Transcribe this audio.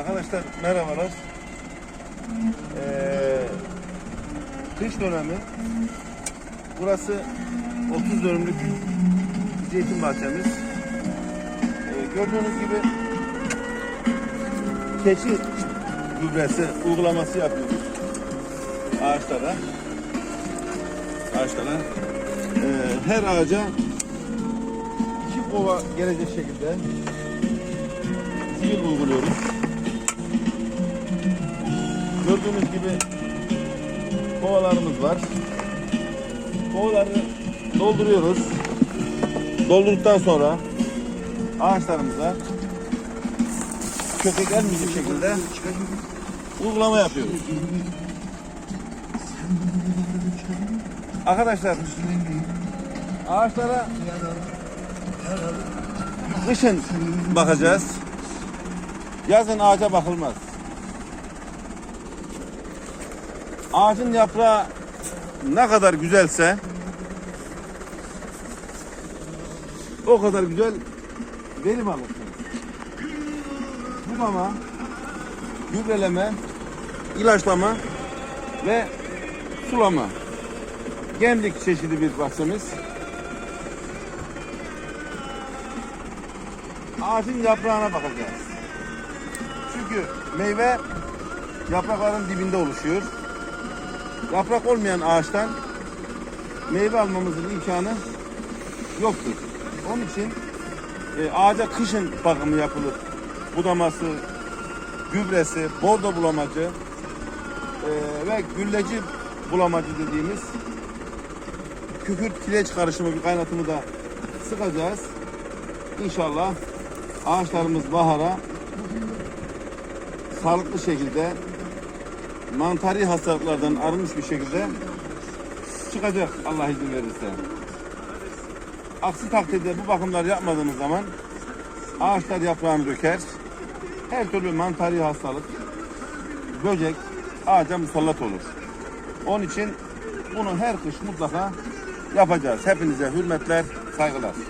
Arkadaşlar merhabalar. Ee, kış dönemi. Burası 30 dönümlük zeytin bahçemiz. Ee, gördüğünüz gibi keçi gübresi uygulaması yapıyoruz ağaçlara. Ağaçlara. Ee, her ağaca iki kova gelecek şekilde zil uyguluyoruz. Gördüğünüz gibi kovalarımız var. Kovaları dolduruyoruz. Doldurduktan sonra ağaçlarımıza köpek gelmeyecek şekilde uygulama yapıyoruz. Arkadaşlar ağaçlara kışın bakacağız. Yazın ağaca bakılmaz. Ağacın yaprağı ne kadar güzelse o kadar güzel verim alırsınız. Budama, gübreleme, ilaçlama ve sulama. Gemlik çeşidi bir bahçemiz. Ağacın yaprağına bakacağız. Çünkü meyve yaprakların dibinde oluşuyor. Yaprak olmayan ağaçtan meyve almamızın imkanı yoktur. Onun için e, ağaca kışın bakımı yapılır. Budaması, gübresi, bordo bulamacı e, ve gülleci bulamacı dediğimiz kükürt kireç karışımı bir kaynatımı da sıkacağız. İnşallah ağaçlarımız bahara sağlıklı şekilde mantari hastalıklardan arınmış bir şekilde çıkacak Allah izin verirse. Aksi takdirde bu bakımları yapmadığımız zaman ağaçlar yaprağını döker. Her türlü mantari hastalık, böcek ağaca musallat olur. Onun için bunu her kış mutlaka yapacağız. Hepinize hürmetler, saygılar.